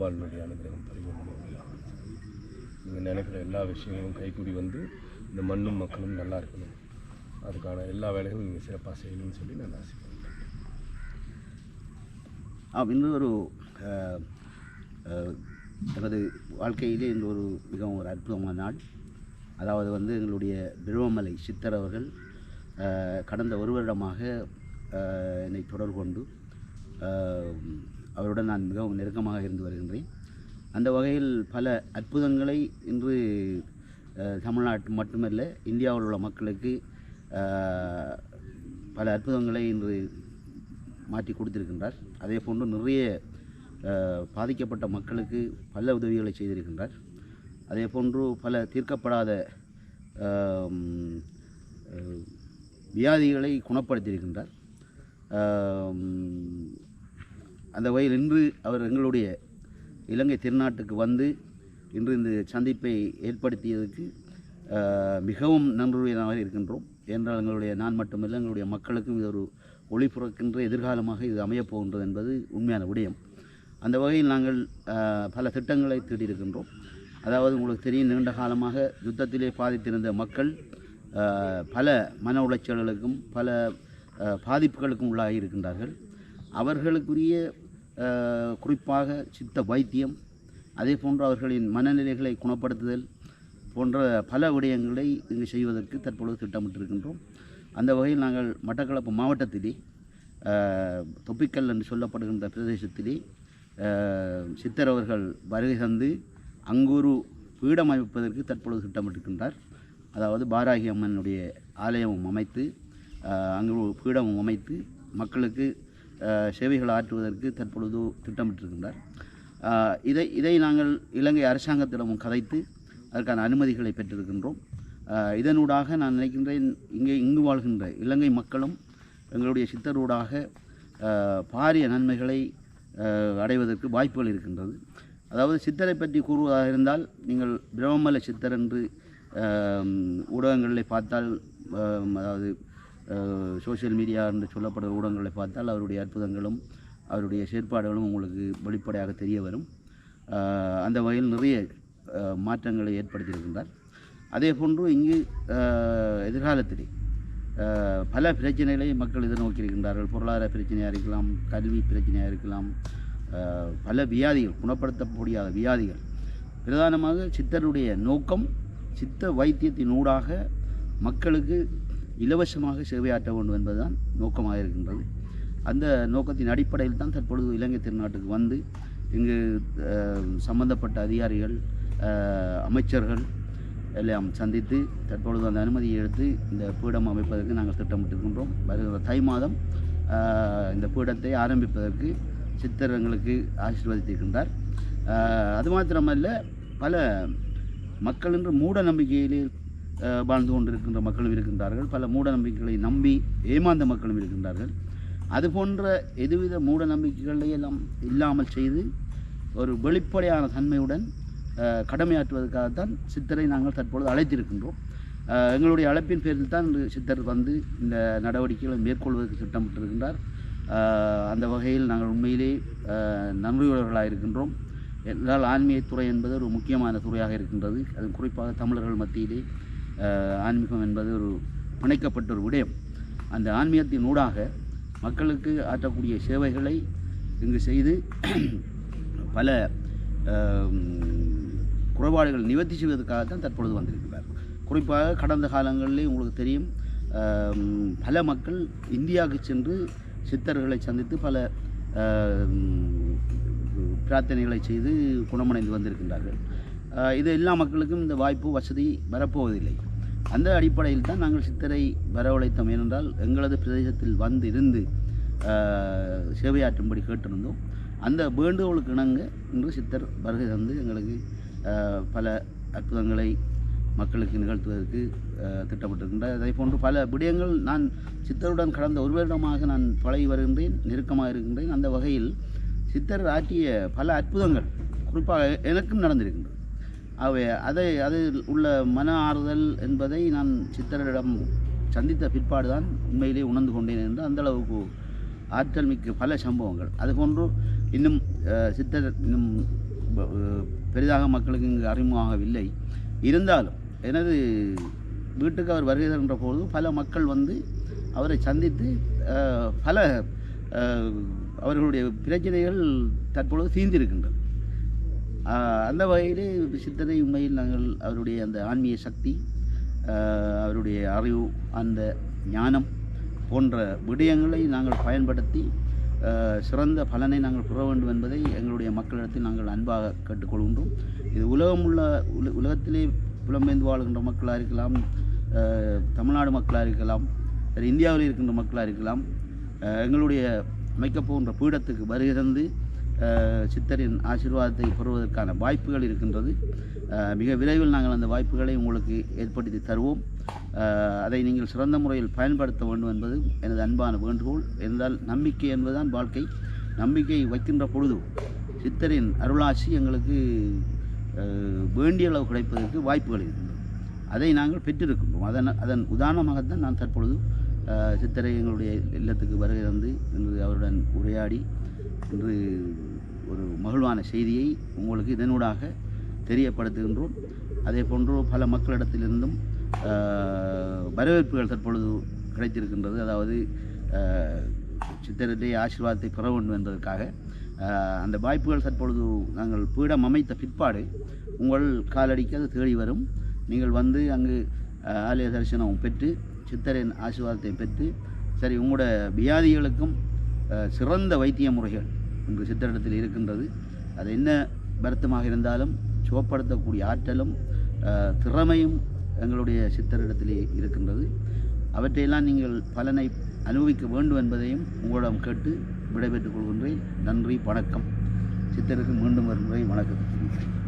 அம்பாளுடைய அனுகிரகம் பரிபூர்ணமாக நீங்கள் நினைக்கிற எல்லா விஷயங்களும் கைக்கூடி வந்து இந்த மண்ணும் மக்களும் நல்லா இருக்கணும். அதுக்கான எல்லா வேலைகளும் நீங்கள் சிறப்பாக செய்யணும்னு சொல்லி நான் ஆசைப்படுறேன். ஆம் ஒரு எனது வாழ்க்கையிலே இந்த ஒரு மிகவும் ஒரு அற்புதமான நாள். அதாவது வந்து எங்களுடைய திருவமலை சித்தர் அவர்கள் கடந்த ஒரு வருடமாக என்னை தொடர்பு கொண்டு அவருடன் நான் மிகவும் நெருக்கமாக இருந்து வருகின்றேன். அந்த வகையில் பல அற்புதங்களை இன்று தமிழ்நாட்டு மட்டுமல்ல இந்தியாவில் உள்ள மக்களுக்கு பல அற்புதங்களை இன்று மாற்றி கொடுத்திருக்கின்றார். அதே போன்று நிறைய பாதிக்கப்பட்ட மக்களுக்கு பல உதவிகளை செய்திருக்கின்றார். அதே போன்று பல தீர்க்கப்படாத வியாதிகளை குணப்படுத்தியிருக்கின்றார். அந்த வகையில் இன்று அவர் எங்களுடைய இலங்கை திருநாட்டுக்கு வந்து இன்று இந்த சந்திப்பை ஏற்படுத்தியதுக்கு மிகவும் நன்றியாக இருக்கின்றோம். என்றால் எங்களுடைய நான் மட்டுமல்ல எங்களுடைய மக்களுக்கும் இது ஒரு ஒளிபுறக்கின்ற எதிர்காலமாக இது அமையப்போகின்றது என்பது உண்மையான விடயம். அந்த வகையில் நாங்கள் பல திட்டங்களை தீட்டியிருக்கின்றோம் அதாவது உங்களுக்கு தெரியும் நீண்ட காலமாக யுத்தத்திலே பாதித்திருந்த மக்கள் பல மன உளைச்சல்களுக்கும் பல பாதிப்புகளுக்கும் உள்ளாகி இருக்கின்றார்கள் அவர்களுக்குரிய குறிப்பாக சித்த வைத்தியம் அதே போன்று அவர்களின் மனநிலைகளை குணப்படுத்துதல் போன்ற பல விடயங்களை இங்கு செய்வதற்கு தற்பொழுது திட்டமிட்டிருக்கின்றோம். அந்த வகையில் நாங்கள் மட்டக்களப்பு மாவட்டத்திலே தொப்பிக்கல் என்று சொல்லப்படுகின்ற பிரதேசத்திலே சித்தர் அவர்கள் வருகை தந்து அங்கூரு பீடம் அமைப்பதற்கு தற்பொழுது திட்டமிட்டிருக்கின்றார். அதாவது பாராகி அம்மனுடைய ஆலயமும் அமைத்து அங்கு பீடமும் அமைத்து மக்களுக்கு சேவைகள் ஆற்றுவதற்கு தற்பொழுது திட்டமிட்டிருக்கின்றார். இதை இதை நாங்கள் இலங்கை அரசாங்கத்திடமும் கதைத்து அதற்கான அனுமதிகளை பெற்றிருக்கின்றோம். இதனூடாக நான் நினைக்கின்றேன் இங்கே இங்கு வாழ்கின்ற இலங்கை மக்களும் எங்களுடைய சித்தரூடாக பாரிய நன்மைகளை அடைவதற்கு வாய்ப்புகள் இருக்கின்றது. அதாவது சித்தரை பற்றி கூறுவதாக இருந்தால் நீங்கள் பிரம்மல சித்தர் என்று ஊடகங்களில் பார்த்தால் அதாவது சோஷியல் மீடியா என்று சொல்லப்படுற ஊடகங்களை பார்த்தால் அவருடைய அற்புதங்களும் அவருடைய செயற்பாடுகளும் உங்களுக்கு வெளிப்படையாக தெரிய வரும். அந்த வகையில் நிறைய மாற்றங்களை ஏற்படுத்தியிருக்கின்றார். அதே போன்று இங்கு எதிர்காலத்தில் எதிர்காலத்திலே பல பிரச்சனைகளை மக்கள் எதிர்நோக்கியிருக்கின்றார்கள். பொருளாதார பிரச்சனையாக இருக்கலாம் கல்வி பிரச்சனையாக இருக்கலாம் பல வியாதிகள் குணப்படுத்த முடியாத வியாதிகள். பிரதானமாக சித்தருடைய நோக்கம் சித்த வைத்தியத்தின் ஊடாக மக்களுக்கு இலவசமாக சேவையாற்ற வேண்டும் என்பதுதான் நோக்கமாக இருக்கின்றது. அந்த நோக்கத்தின் அடிப்படையில் தான் தற்பொழுது இலங்கை திருநாட்டுக்கு வந்து இங்கு சம்பந்தப்பட்ட அதிகாரிகள் அமைச்சர்கள் எல்லாம் சந்தித்து தற்பொழுது அந்த அனுமதியை எடுத்து இந்த பீடம் அமைப்பதற்கு நாங்கள் திட்டமிட்டிருக்கின்றோம். வருகிற தை மாதம் இந்த பீடத்தை ஆரம்பிப்பதற்கு சித்தர் எங்களுக்கு ஆசீர்வதித்திருக்கின்றார். அது மாத்திரமல்ல பல மக்கள் என்று மூட நம்பிக்கையிலே வாழ்ந்து கொண்டிருக்கின்ற மக்களும் இருக்கின்றார்கள். பல மூட நம்பிக்கைகளை நம்பி ஏமாந்த மக்களும் இருக்கின்றார்கள். அது போன்ற எதுவித மூட நம்பிக்கைகளை எல்லாம் இல்லாமல் செய்து ஒரு வெளிப்படையான தன்மையுடன் கடமையாற்றுவதற்காகத்தான் சித்தரை நாங்கள் தற்பொழுது அழைத்திருக்கின்றோம். எங்களுடைய அழைப்பின் பேரில் தான் சித்தர் வந்து இந்த நடவடிக்கைகளை மேற்கொள்வதற்கு திட்டமிட்டிருக்கின்றார். அந்த வகையில் நாங்கள் உண்மையிலே நன்றியுள்ளவர்களாக இருக்கின்றோம். என்றால் ஆன்மீகத்துறை என்பது ஒரு முக்கியமான துறையாக இருக்கின்றது. அது குறிப்பாக தமிழர்கள் மத்தியிலே ஆன்மீகம் என்பது ஒரு பிணைக்கப்பட்ட ஒரு விடயம். அந்த ஆன்மீகத்தின் ஊடாக மக்களுக்கு ஆற்றக்கூடிய சேவைகளை இங்கு செய்து பல குறைபாடுகள் நிவர்த்தி செய்வதற்காகத்தான் தற்பொழுது வந்திருக்கிறார். குறிப்பாக கடந்த காலங்களிலே உங்களுக்கு தெரியும் பல மக்கள் இந்தியாவுக்கு சென்று சித்தர்களை சந்தித்து பல பிரார்த்தனைகளை செய்து குணமடைந்து வந்திருக்கின்றார்கள். இது எல்லா மக்களுக்கும் இந்த வாய்ப்பு வசதி வரப்போவதில்லை. அந்த அடிப்படையில் தான் நாங்கள் சித்தரை வரவழைத்தோம் ஏனென்றால் எங்களது பிரதேசத்தில் வந்து இருந்து சேவையாற்றும்படி கேட்டிருந்தோம். அந்த வேண்டுகோளுக்கு இணங்க இன்று சித்தர் வருகை தந்து எங்களுக்கு பல அற்புதங்களை மக்களுக்கு நிகழ்த்துவதற்கு திட்டப்பட்டிருக்கின்ற திட்டமிட்டிருக்கின்றார். அதே போன்று பல விடயங்கள் நான் சித்தருடன் கடந்த ஒரு வருடமாக நான் பழகி வருகின்றேன் நெருக்கமாக இருக்கின்றேன். அந்த வகையில் சித்தர் ஆற்றிய பல அற்புதங்கள் குறிப்பாக எனக்கும் நடந்திருக்கின்றது. அவை அதை அது உள்ள மன ஆறுதல் என்பதை நான் சித்தரிடம் சந்தித்த பிற்பாடு தான் உண்மையிலே உணர்ந்து கொண்டேன் என்று அந்த அளவுக்கு ஆற்றல் மிக்க பல சம்பவங்கள். அதுபோன்று இன்னும் சித்தர் இன்னும் பெரிதாக மக்களுக்கு இங்கு அறிமுகமாகவில்லை. இருந்தாலும் எனது வீட்டுக்கு அவர் வருகை தருகின்ற போது பல மக்கள் வந்து அவரை சந்தித்து பல அவர்களுடைய பிரச்சனைகள் தற்பொழுது தீர்ந்திருக்கின்றது அந்த வகையிலே சித்தரை உண்மையில் நாங்கள் அவருடைய அந்த ஆன்மீக சக்தி அவருடைய அறிவு அந்த ஞானம் போன்ற விடயங்களை நாங்கள் பயன்படுத்தி சிறந்த பலனை நாங்கள் பெற வேண்டும் என்பதை எங்களுடைய மக்களிடத்தில் நாங்கள் அன்பாக கேட்டுக்கொள்கின்றோம். இது உலகம் உள்ள உல உலகத்திலே புலம்பெயர்ந்து வாழ்கின்ற மக்களாக இருக்கலாம் தமிழ்நாடு மக்களாக இருக்கலாம் இந்தியாவில் இருக்கின்ற மக்களாக இருக்கலாம் எங்களுடைய அமைக்கப்போகின்ற பீடத்துக்கு வருகிறந்து சித்தரின் ஆசீர்வாதத்தை பெறுவதற்கான வாய்ப்புகள் இருக்கின்றது. மிக விரைவில் நாங்கள் அந்த வாய்ப்புகளை உங்களுக்கு ஏற்படுத்தி தருவோம். அதை நீங்கள் சிறந்த முறையில் பயன்படுத்த வேண்டும் என்பது எனது அன்பான வேண்டுகோள். என்றால் நம்பிக்கை என்பதுதான் வாழ்க்கை. நம்பிக்கை வைக்கின்ற பொழுது சித்தரின் அருளாசி எங்களுக்கு வேண்டிய அளவு கிடைப்பதற்கு வாய்ப்புகள் இருக்கின்றன அதை நாங்கள் பெற்றிருக்கின்றோம். அதன் அதன் உதாரணமாகத்தான் நான் தற்பொழுது சித்தரை எங்களுடைய இல்லத்துக்கு வருகை தந்து இன்று அவருடன் உரையாடி இன்று ஒரு மகிழ்வான செய்தியை உங்களுக்கு இதனூடாக தெரியப்படுத்துகின்றோம். அதே போன்று பல மக்களிடத்திலிருந்தும் வரவேற்புகள் தற்பொழுது கிடைத்திருக்கின்றது. அதாவது சித்திரத்தை ஆசீர்வாதத்தை பெற வேண்டும் என்பதற்காக அந்த வாய்ப்புகள் தற்பொழுது நாங்கள் பீடம் அமைத்த பிற்பாடு உங்கள் காலடிக்கு அது தேடி வரும். நீங்கள் வந்து அங்கு ஆலய தரிசனம் பெற்று சித்தரின் ஆசீர்வாதத்தை பெற்று சரி உங்களோட வியாதிகளுக்கும் சிறந்த வைத்திய முறைகள் இன்று சித்தரிடத்தில் இருக்கின்றது. அது என்ன வருத்தமாக இருந்தாலும் சுகப்படுத்தக்கூடிய ஆற்றலும் திறமையும் எங்களுடைய சித்தரிடத்திலே இருக்கின்றது. அவற்றையெல்லாம் நீங்கள் பலனை அனுபவிக்க வேண்டும் என்பதையும் உங்களிடம் கேட்டு விடைபெற்றுக் கொள்கின்றேன். நன்றி வணக்கம். சித்தருக்கு மீண்டும் வரும் முறை வணக்கம்